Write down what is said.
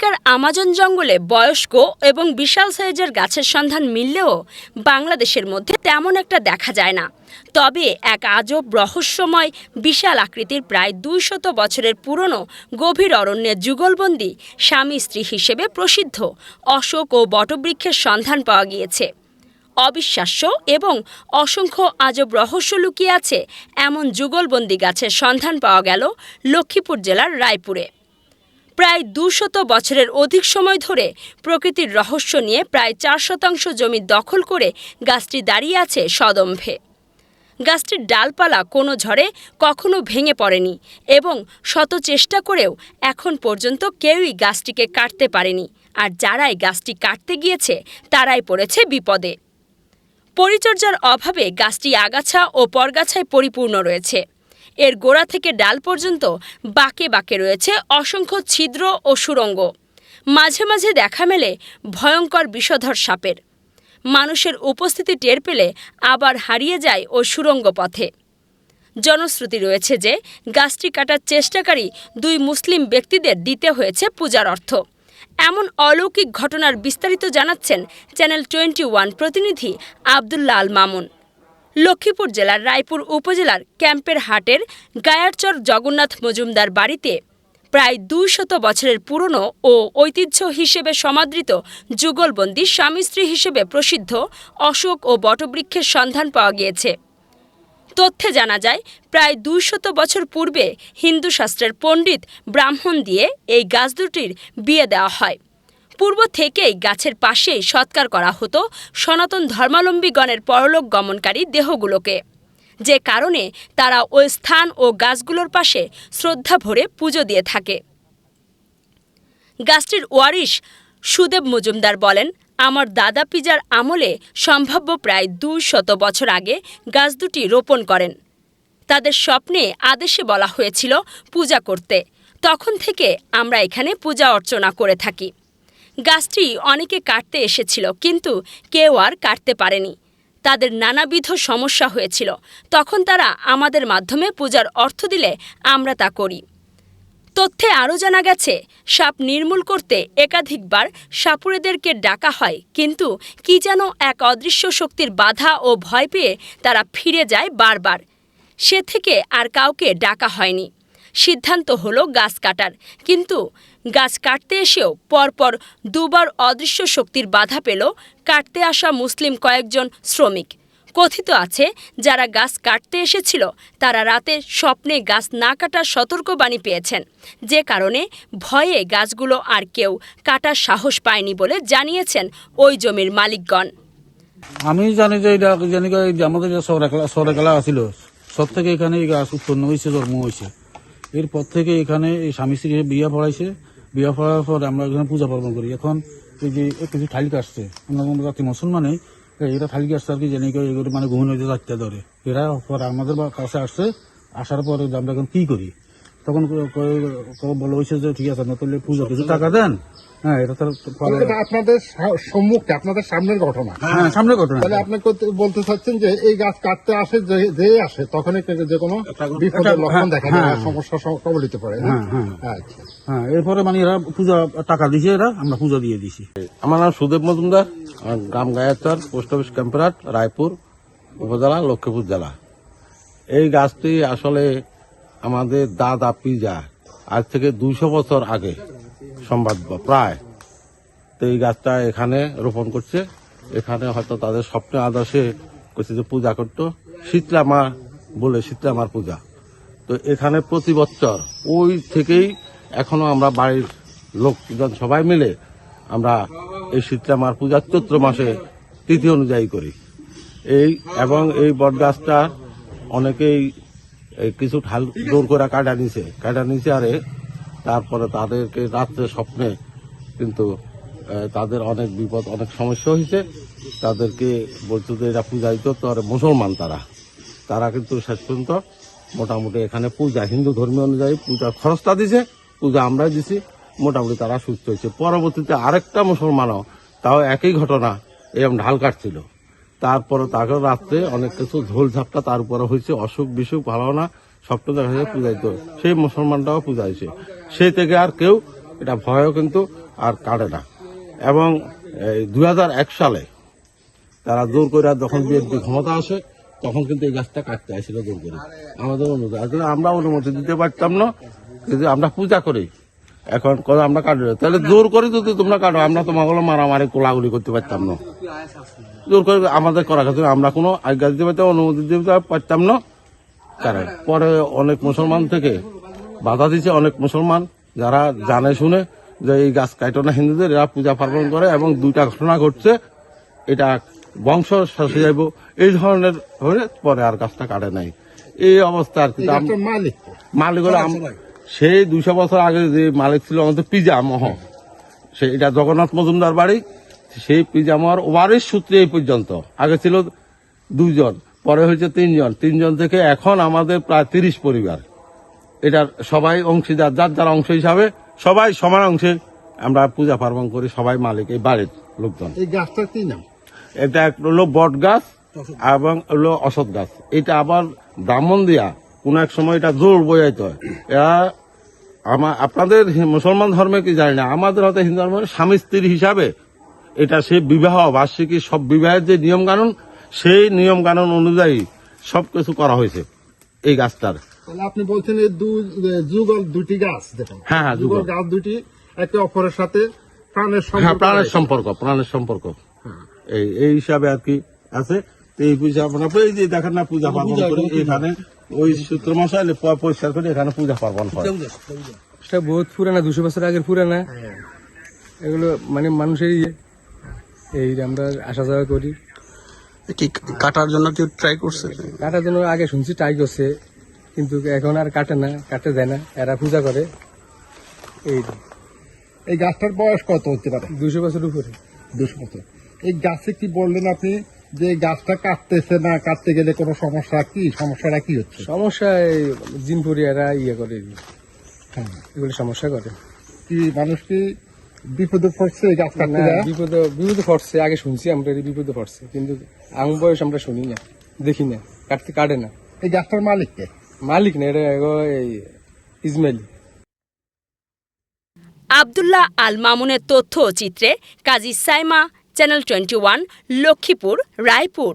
আফ্রিকার আমাজন জঙ্গলে বয়স্ক এবং বিশাল সাইজের গাছের সন্ধান মিললেও বাংলাদেশের মধ্যে তেমন একটা দেখা যায় না। তবে এক আজব রহস্যময় বিশাল আকৃতির প্রায় দুইশত বছরের পুরনো গভীর অরণ্যে যুগলবন্দি স্বামী স্ত্রী হিসেবে প্রসিদ্ধ অশোক ও বটবৃক্ষের সন্ধান পাওয়া গিয়েছে। অবিশ্বাস্য এবং অসংখ্য আজব রহস্য লুকিয়ে আছে এমন যুগলবন্দি গাছের সন্ধান পাওয়া গেল লক্ষ্মীপুর জেলার রায়পুরে। প্রায় দুশত বছরের অধিক সময় ধরে প্রকৃতির রহস্য নিয়ে প্রায় চার শতাংশ জমি দখল করে গাছটি দাঁড়িয়ে আছে সদম্ভে। গাছটির ডালপালা কোনো ঝড়ে কখনো ভেঙে পড়েনি এবং শত চেষ্টা করেও এখন পর্যন্ত কেউই গাছটিকে কাটতে পারেনি আর যারাই গাছটি কাটতে গিয়েছে তারাই পড়েছে বিপদে। পরিচর্যার অভাবে গাছটি আগাছা ও পরগাছায় পরিপূর্ণ রয়েছে। এর গোড়া থেকে ডাল পর্যন্ত বাঁকে বাঁকে রয়েছে অসংখ্য ছিদ্র ও সুরঙ্গ। মাঝে মাঝে দেখা মেলে ভয়ঙ্কর বিষধর সাপের। মানুষের উপস্থিতি টের পেলে আবার হারিয়ে যায় ও সুরঙ্গ পথে। জনশ্রুতি রয়েছে যে গাছটি কাটার চেষ্টাকারী দুই মুসলিম ব্যক্তিদের দিতে হয়েছে পূজার অর্থ। এমন অলৌকিক ঘটনার বিস্তারিত জানাচ্ছেন চ্যানেল টোয়েন্টি ওয়ান প্রতিনিধি আবদুল্লা আল মামুন। লক্ষ্মীপুর জেলার রায়পুর উপজেলার ক্যাম্পের হাটের গায়ারচর জগন্নাথ মজুমদার বাড়িতে প্রায় দুই শত বছরের পুরনো ও ঐতিহ্য হিসেবে সমাদৃত যুগলবন্দি স্বামী স্ত্রী হিসেবে প্রসিদ্ধ অশোক ও বটবৃক্ষের সন্ধান পাওয়া গিয়েছে। তথ্যে জানা যায়, প্রায় দুইশত বছর পূর্বে হিন্দু শাস্ত্রের পণ্ডিত ব্রাহ্মণ দিয়ে এই গাছ দুটির বিয়ে দেওয়া হয়। পূর্ব থেকেই গাছের পাশেই সৎকার করা হতো সনাতন ধর্মাবলম্বীগণের পরলোক গমনকারী দেহগুলোকে। যে কারণে তারা ওই স্থান ও গাছগুলোর পাশে শ্রদ্ধা ভরে পুজো দিয়ে থাকে। গাছটির ওয়ারিশ সুদেব মজুমদার বলেন, আমার দাদা পিজার আমলে সম্ভাব্য প্রায় দুই শত বছর আগে গাছ দুটি রোপণ করেন। তাদের স্বপ্নে আদেশে বলা হয়েছিল, পূজা করতে। তখন থেকে আমরা এখানে পূজা অর্চনা করে থাকি। গাছটি অনেকে কাটতে এসেছিল, কিন্তু কেউ আর কাটতে পারেনি। তাদের নানাবিধ সমস্যা হয়েছিল। তখন তারা আমাদের মাধ্যমে পূজার অর্থ দিলে আমরা তা করি। তথ্যে আরও জানা গেছে, সাপ নির্মূল করতে একাধিকবার সাপুড়েদেরকে ডাকা হয়, কিন্তু কি যেন এক অদৃশ্য শক্তির বাধা ও ভয় পেয়ে তারা ফিরে যায় বারবার। সে থেকে আর কাউকে ডাকা হয়নি। সিদ্ধান্ত হলো গাছ কাটার। কিন্তু গাছ কাটতে এসেও পরপর দুবার অদৃশ্য শক্তির বাধা পেল কাটতে আসা মুসলিম কয়েকজন শ্রমিক। কথিত আছে, যারা গাছ কাটতে এসেছিল, তারা রাতে স্বপ্নে গাছ না কাটার সতর্কবাণী পেয়েছেন। যে কারণে ভয়ে গাছগুলো আর কেউ কাটার সাহস পায়নি বলে জানিয়েছেন ওই জমির মালিকগণ। আমি জানি যে এটা জানি আমাদের যে সৌরাকলা সৌরাকলা আছিল সব থেকে এখানে গাছ উৎপন্ন হয়েছে জন্ম হয়েছে এরপর থেকে এখানে এই স্বামী স্ত্রী বিয়া পড়াইছে। বিয়া পড়ার পর আমরা এখানে পূজা পার্বণ করি। এখন এই যে কিছু থালি কাটছে আমরা কোনো জাতি মুসলমানে এরা থালি কাটছে আর কি জানি মানে ঘুমন হইতে যাচ্ছে ধরে। এরা পরে আমাদের কাছে আসছে, আসার পরে আমরা এখন কী করি? তখন বলা হয়েছে যে ঠিক আছে নতুন পুজো কিছু টাকা দেন। হ্যাঁ এটা আপনাদের সম্মুখে আপনাদের সামনের ঘটনা। হ্যাঁ সামনে ঘটনা। তাহলে আপনি বলতে চাচ্ছেন যে এই গাছ কাটতে আসে যে আসে তখনই যে কোনো বিপদের লক্ষণ দেখা যায় হ্যাঁ। সমস্যা কবলিত পড়ে হ্যাঁ, হ্যাঁ। আচ্ছা। হ্যাঁ এরপরে মানে এরা পূজা টাকা দিছে এরা আমরা পূজা দিয়ে দিছি। আমার নাম সুদেব মজুমদার গ্রাম গায়াচর পোস্ট অফিস ক্যাম্পরাট রায়পুর উপজেলা লক্ষ্মীপুর জেলা। এই গাছটি আসলে আমাদের দাদা পিজা আজ থেকে দুইশো বছর আগে সম্ভাব্য প্রায়। তো এই গাছটা এখানে রোপণ করছে। এখানে হয়তো তাদের স্বপ্নে আদর্শে করছে যে পূজা করতো। শীতলা মা বলে শীতলা মার পূজা। তো এখানে প্রতি বছর ওই থেকেই এখনও আমরা বাড়ির লোকজন সবাই মিলে আমরা এই শীতলা মার পূজা চৈত্র মাসে তিথি অনুযায়ী করি। এই এবং এই বট গাছটা অনেকেই কিছু ঢাল জোর করে কাটা নিছে। কাটা নিছে আরে তারপরে তাদেরকে রাত্রে স্বপ্নে কিন্তু তাদের অনেক বিপদ অনেক সমস্যা হয়েছে। তাদেরকে বলতো যে এরা পূজায়িত তো আর মুসলমান তারা। তারা কিন্তু শেষ পর্যন্ত মোটামুটি এখানে পূজা হিন্দু ধর্মীয় অনুযায়ী পূজা খরচটা দিছে পূজা আমরা দিছি মোটামুটি তারা সুস্থ হয়েছে। পরবর্তীতে আরেকটা মুসলমানও তাও একই ঘটনা এরকম ঢাল কাটছিল। তারপরে তাকে রাত্রে অনেক কিছু ঝোল ঝাপটা তার উপরে হয়েছে, অসুখ বিসুখ ভালো না সবটা দেখা যায় পূজাইত সেই মুসলমানটাও পূজাইছে সেই থেকে আর কেউ এটা ভয়ও কিন্তু আর কাটে না। এবং দু হাজার এক সালে তারা জোর করে যখন বিএনপি ক্ষমতা আসে, তখন কিন্তু এই গাছটা কাটতে আসছিল জোর করে। আমাদের অনুমতি আসলে আমরা অনুমতি দিতে পারতাম না, কিন্তু আমরা পূজা করি। এখন কথা আমরা কাটবো। তাহলে জোর করে যদি তোমরা কাটো আমরা তোমাগুলো মারামারি কোলাগুলি করতে পারতাম না। জোর করে আমাদের করা গেছে আমরা কোনো আজ্ঞা দিতে পারতাম অনুমতি দিতে পারতাম না। কারণ পরে অনেক মুসলমান থেকে বাধা দিচ্ছে অনেক মুসলমান যারা জানে শুনে যে এই গাছ কাটো না হিন্দুদের এরা পূজা পার্বণ করে এবং দুইটা ঘটনা ঘটছে এটা বংশ শেষে যাইব। এই ধরনের হলে পরে আর গাছটা কাটে নাই। এই অবস্থা আর কি। মালিক মালিক হলো সেই দুইশো বছর আগে যে মালিক ছিল আমাদের পিজা মহ সেইটা জগন্নাথ মজুমদার বাড়ি সেই পিজামার ওয়ারিশ সূত্রে এই পর্যন্ত। আগে ছিল দুজন পরে হয়েছে তিনজন। তিনজন থেকে এখন আমাদের প্রায় তিরিশ পরিবার। এটার সবাই অংশীদার যার যার অংশ হিসাবে সবাই সমান অংশে আমরা পূজা পার্বণ করি সবাই মালিক এই বাড়ির লোকজন। এই গাছটার কি নাম? এটা একটা হলো বট গাছ এবং হলো অসৎ গাছ। এটা আবার ব্রাহ্মণ দিয়া কোন এক সময় এটা জোর বোঝাইতে হয়। এরা আমার আপনাদের মুসলমান ধর্মে কি জানি না আমাদের হয়তো হিন্দু ধর্মের স্বামী স্ত্রীর হিসাবে এটা সে বিবাহ বার্ষিকী সব বিবাহের যে নিয়ম কানুন সেই নিয়ম কানুন অনুযায়ী সবকিছু করা হয়েছে এই গাছটার। আপনি বলছেন যুগল দুটি গাছ দেখুন। হ্যাঁ, হ্যাঁ, যুগল। গাছ দুটি একে অপরের সাথে প্রাণের হ্যাঁ সম্পর্ক প্রাণের সম্পর্ক প্রাণের সম্পর্ক। এই এই হিসাবে আর কি আছে। এই পূজা আপনার এই যে দেখেন না পূজা পার্বণ করি এখানে ওই সূত্র মশাই পরিষ্কার করে এখানে পূজা পার্বণ হয়। এটা বহুত পুরানা দুশো বছর আগের পুরানা। এগুলো মানে মানুষের ইয়ে। এই আমরা আসা যাওয়া করি। কি কাটার জন্য কেউ ট্রাই করছে? কাটার জন্য আগে শুনছি ট্রাই করছে। কিন্তু এখন আর কাটে না কাটে দেয় না। এরা পূজা করে। এই এই গাছটার বয়স কত হতে পারে? দুশো বছর উপরে। দুশো বছর। এই গাছে কি বললেন আপনি? যে গাছটা কাটতেছে না কাটতে গেলে কোনো সমস্যা কি? সমস্যাটা কি হচ্ছে? সমস্যা এই জিনপুরি ইয়ে করে। হ্যাঁ। এগুলো সমস্যা করে। কি মানুষ কি বিপদে পড়ছে গাছ কাটতে বিপদ বিপদে পড়ছে আগে শুনছি আমরা এই বিপদে পড়ছে কিন্তু আম বয়স আমরা শুনি না দেখি না কাটতে কাটে না। এই গাছটার মালিককে মালিক না এটা ইসমাইল। আবদুল্লাহ আল মামুনের তথ্য ও চিত্রে Kazi Saima channel twenty one Lakshmipur Raipur.